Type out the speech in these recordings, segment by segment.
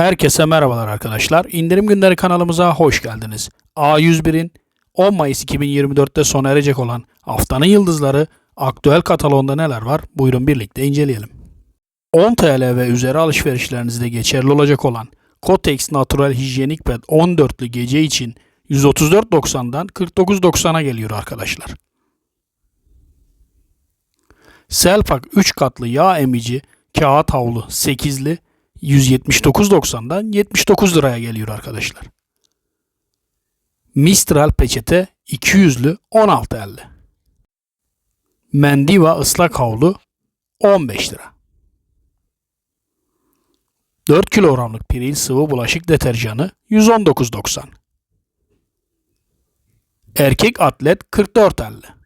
Herkese merhabalar arkadaşlar. İndirim günleri kanalımıza hoş geldiniz. A101'in 10 Mayıs 2024'te sona erecek olan haftanın yıldızları aktüel kataloğunda neler var? Buyurun birlikte inceleyelim. 10 TL ve üzeri alışverişlerinizde geçerli olacak olan Kotex Natural Hijyenik Ped 14'lü gece için 134.90'dan 49.90'a geliyor arkadaşlar. Selpak 3 katlı yağ emici kağıt havlu 8'li 179.90'dan 79 liraya geliyor arkadaşlar. Mistral peçete 200'lü 16.50. Mendiva ıslak havlu 15 lira. 4 kilogramlık piril sıvı bulaşık deterjanı 119.90. Erkek atlet 44.50.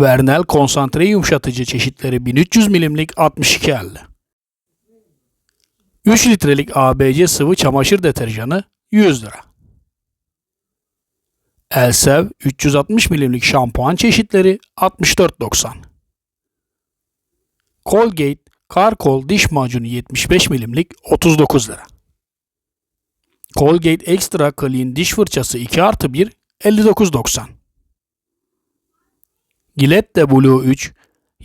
Vernel konsantre yumuşatıcı çeşitleri 1300 milimlik 62.50. 3 litrelik ABC sıvı çamaşır deterjanı 100 lira. Elsev 360 milimlik şampuan çeşitleri 64.90. Colgate Karkol diş macunu 75 milimlik 39 lira. Colgate Extra Clean diş fırçası 2 artı 1 59.90. Gillette Blue 3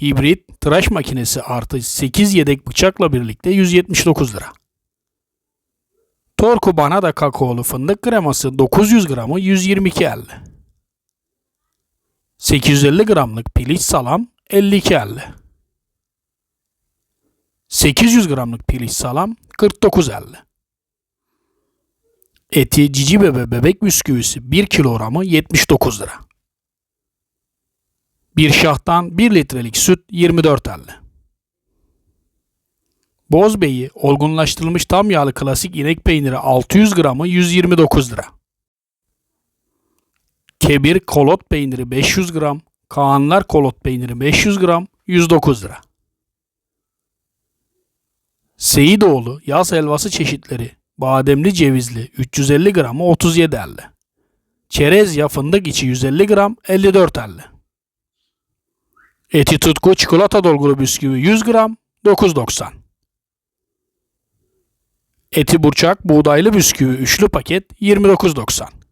hibrit tıraş makinesi artı 8 yedek bıçakla birlikte 179 lira. Torku Banada kakaolu fındık kreması 900 gramı 122.50. 850 gramlık piliç salam 52.50. 800 gramlık piliç salam 49.50. Eti cici bebe bebek bisküvisi 1 kilogramı 79 lira. Bir şahtan 1 litrelik süt 24.50. Bozbeyi olgunlaştırılmış tam yağlı klasik inek peyniri 600 gramı 129 lira. Kebir kolot peyniri 500 gram, Kaanlar kolot peyniri 500 gram 109 lira. Seyidoğlu yaz helvası çeşitleri bademli cevizli 350 gramı 37.50. Çerezya fındık içi 150 gram 54.50. Eti tutku çikolata dolgulu bisküvi 100 gram 9.90. Eti burçak buğdaylı bisküvi üçlü paket 29.90.